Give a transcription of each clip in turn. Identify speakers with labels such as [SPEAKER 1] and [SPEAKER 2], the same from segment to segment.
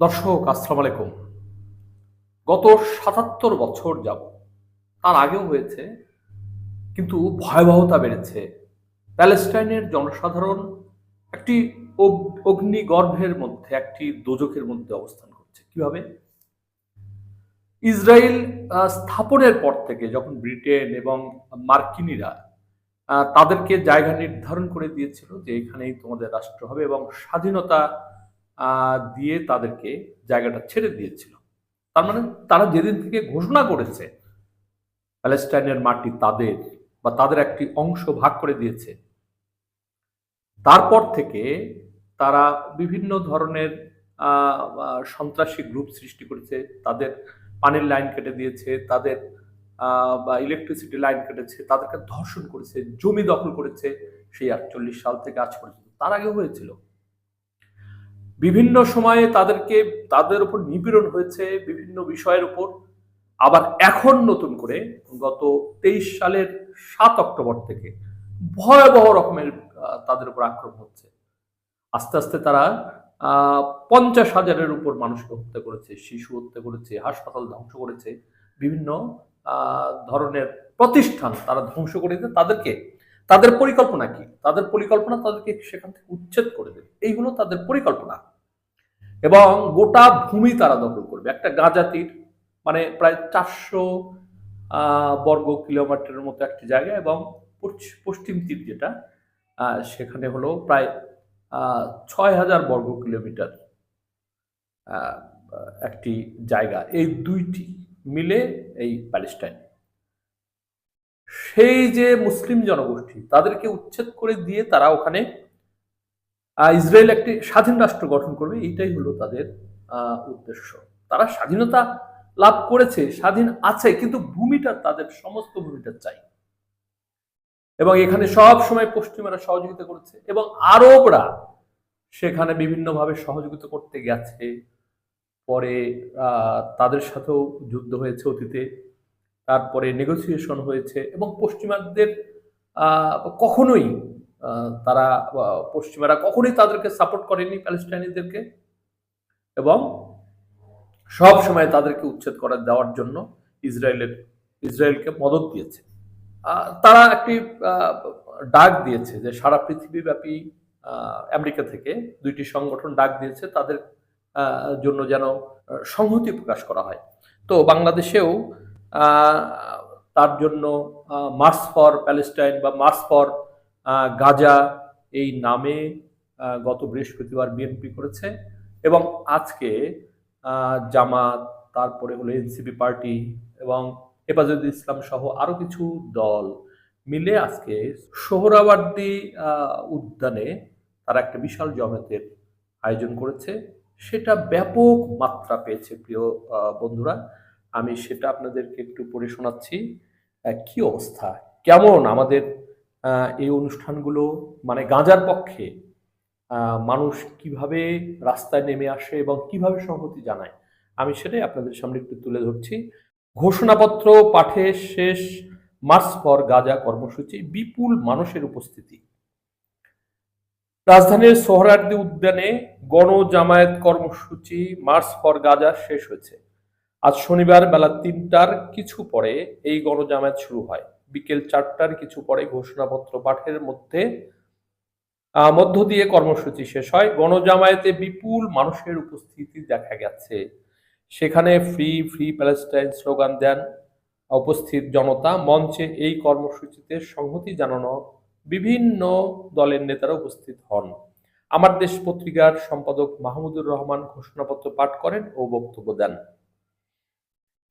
[SPEAKER 1] দর্শক, আসসালামু আলাইকুম। গত সাতাত্তর বছর যাব, তার আগেও হয়েছে, কিন্তু ভয়াবহতা বেড়েছে। প্যালেস্টাইনের জনসাধারণ একটি অগ- অগ্নিগর্ভের মধ্যে, একটি দোজখের মধ্যে অবস্থান করছে। কীভাবে? ইসরায়েল স্থাপনের পর থেকে যখন ব্রিটেন এবং মার্কিনিরা তাদেরকে জায়গা নির্ধারণ করে দিয়েছিল যে এখানেই তোমাদের রাষ্ট্র হবে এবং স্বাধীনতা দিয়ে তাদেরকে জায়গাটা ছেড়ে দিয়েছিল। তার মানে তারা যেদিন থেকে ঘোষণা করেছে, প্যালেস্টাইনের মাটি তাদের বা তাদের একটি অংশ ভাগ করে দিয়েছে, তারপর থেকে তারা বিভিন্ন ধরনের সন্ত্রাসী গ্রুপ সৃষ্টি করেছে, তাদের পানির লাইন কেটে দিয়েছে, তাদের বা ইলেকট্রিসিটি লাইন কেটেছে, তাদেরকে ধর্ষণ করেছে, জমি দখল করেছে, সেই আটচল্লিশ সাল থেকে আজ পর্যন্ত। তার আগে হয়েছিল। বিভিন্ন সময়ে তাদেরকে, তাদের উপর নিপীড়ন হয়েছে বিভিন্ন বিষয়ের উপর। আবার এখন নতুন করে গত তেইশ সালের সাত অক্টোবর থেকে ভয়াবহ রকমের তাদের উপর আক্রমণ হচ্ছে। আস্তে আস্তে তারা পঞ্চাশ হাজারের উপর মানুষকে হত্যা করেছে, শিশু হত্যা করেছে, হাসপাতাল ধ্বংস করেছে, বিভিন্ন ধরনের প্রতিষ্ঠান তারা ধ্বংস করেছে। তাদেরকে, তাদের পরিকল্পনা কি? তাদের পরিকল্পনা তাদেরকে সেখান থেকে উচ্ছেদ করে দেবে। এই হলো তাদের পরিকল্পনা। এবং গোটা ভূমি তারা দখল করবে। একটা গাজাতির মানে প্রায় চারশো বর্গ কিলোমিটারের মতো একটি জায়গা এবং পশ্চ- পশ্চিম তীর যেটা সেখানে হলো প্রায় ছয় হাজার বর্গ কিলোমিটার একটি জায়গা। এই দুইটি মিলে এই প্যালেস্টাইন। সেই যে মুসলিম জনগোষ্ঠী, তাদেরকে উচ্ছেদ করে দিয়ে তারা ওখানে ইসরায়েল একটি স্বাধীন রাষ্ট্র গঠন করবে, এইটাই হলো তাদের উদ্দেশ্য। তারা স্বাধীনতা লাভ করেছে, স্বাধীন আছে, কিন্তু ভূমিটা তাদের, সমস্ত ভূমিটা চাই। এবং এখানে সব সময় পশ্চিমারা সহযোগিতা করেছে, এবং আরবরা সেখানে বিভিন্নভাবে সহযোগিতা করতে গেছে। পরে তাদের সাথেও যুদ্ধ হয়েছে অতীতে। তারপরে নেগোসিয়েশন হয়েছে এবং পশ্চিমাদের কখনোই তারা পশ্চিমারা কখনোই তাদেরকে সাপোর্ট করেনি প্যালেস্টাইনিদেরকে এবং সব সময় তাদেরকে উচ্ছেদ করে, দেওয়ার জন্য ইসরায়েলের, ইসরায়েলকে মদত দিয়েছে। তারা একটি ডাক দিয়েছে যে সারা পৃথিবীব্যাপী আমেরিকা থেকে দুইটি সংগঠন ডাক দিয়েছে তাদের জন্য যেন সংহতি প্রকাশ করা হয়। তো বাংলাদেশেও তার জন্য মার্স ফর প্যালেস্টাইন বা মার্স ফর গাজা এই নামে গত বৃহস্পতিবার বিএনপি করেছে। এবং আজকে জামাত তারপরে হলো এনসিপি পার্টি এবং হেফাজত ইসলাম সহ আরও কিছু দল মিলে আজকে আহ, উদ্যানে তারা একটা বিশাল জমাতের আয়োজন করেছে। সেটা ব্যাপক মাত্রা পেয়েছে প্রিয় বন্ধুরা। আমি সেটা আপনাদেরকে একটু পড়ে শোনাচ্ছি। কি অবস্থা? কেমন আমাদের এই অনুষ্ঠানগুলো? মানে গাঁজার পক্ষে মানুষ কীভাবে রাস্তায় নেমে আসে এবং কীভাবে সংহতি জানায়? আমি সেটাই আপনাদের সামনে একটু তুলে ধরছি। ঘোষণাপত্র পাঠে শেষ, মার্চ ফর গাজা কর্মসূচি, বিপুল মানুষের উপস্থিতি। রাজধানীর সোহরার্দি উদ্যানে গণ জামায়াত কর্মসূচি, মার্চ ফর গাজা শেষ হয়েছে। আজ শনিবার বেলা তিনটার কিছু পরে এই গণজামায়াত শুরু হয়। বিকেল চারটার কিছু পরে ঘোষণাপত্র পাঠের মধ্যে মধ্য দিয়ে কর্মসূচি শেষ হয়। গণজামায়াতে বিপুল মানুষের উপস্থিতি দেখা গেছে। সেখানে ফ্রি ফ্রি প্যালেস্টাইন স্লোগান দেন উপস্থিত জনতা। মঞ্চে এই কর্মসূচিতে সংহতি জানানো বিভিন্ন দলের নেতারা উপস্থিত হন। আমার দেশ পত্রিকার সম্পাদক মাহমুদুর রহমান ঘোষণাপত্র পাঠ করেন ও বক্তব্য দেন।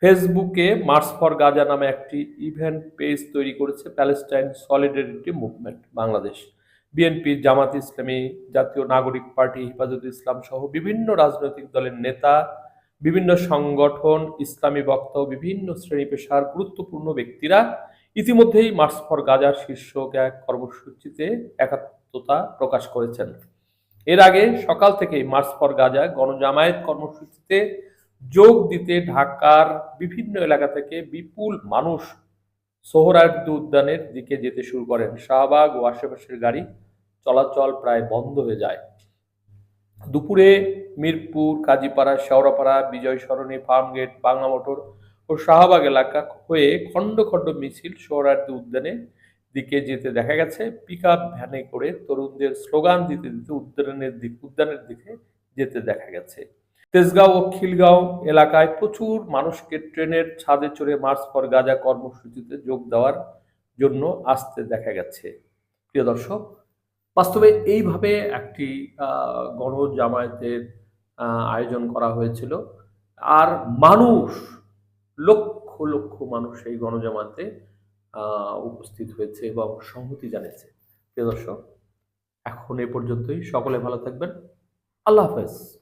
[SPEAKER 1] ফেসবুকে মার্চ ফর গাজা নামে একটি ইভেন্ট পেজ তৈরি করেছে Palestine solidarity movement Bangladesh. BNP, Jamaat Islami, Jatiya Nagorik party হেফাজত ইসলাম সহ বিভিন্ন রাজনৈতিক দলের নেতা, বিভিন্ন সংগঠন, ইসলামী বক্তা ও বিভিন্ন শ্রেণি পেশার গুরুত্বপূর্ণ ব্যক্তিরা ইতিমধ্যেই মার্চ ফর গাজা শীর্ষক এক কর্মসূচিতে একাত্মতা প্রকাশ করেছেন। এর আগে সকাল থেকেই মার্চ ফর গাজা গণজামায়াত কর্মসূচিতে যোগ দিতে ঢাকার বিভিন্ন এলাকা থেকে বিপুল মানুষ সোহরার্দি উদ্যানের দিকে যেতে শুরু করেন। শাহবাগ ও আশেপাশের গাড়ি চলাচল প্রায় বন্ধ হয়ে যায়। দুপুরে মিরপুর, কাজীপাড়া, শেওড়াপাড়া বিজয় সরণি ফার্মগেট, বাংলা মোটর ও শাহবাগ এলাকা হয়ে খণ্ড খণ্ড মিছিল সোহরাওয়ার্দী উদ্যানে দিকে যেতে দেখা গেছে। পিক ভ্যানে করে তরুণদের স্লোগান দিতে দিতে উদ্যানের দিক উদ্যানের দিকে যেতে দেখা গেছে। তেজগাঁও ও খিলগাঁও এলাকায় প্রচুর মানুষকে ট্রেনের ছাদে চড়ে মার্চ ফর গাজা কর্মসূচিতে যোগ দেওয়ার জন্য আসতে দেখা গেছে। প্রিয় দর্শক বাস্তবে এইভাবে একটি গণ গণজামায়াতের আহ, আয়োজন করা হয়েছিল। আর মানুষ লক্ষ লক্ষ মানুষ এই গণজামাতে উপস্থিত হয়েছে এবং সংহতি জানিয়েছে। প্রিয় দর্শক এখন এ পর্যন্তই। সকলে ভালো থাকবেন। আল্লাহ হাফেজ।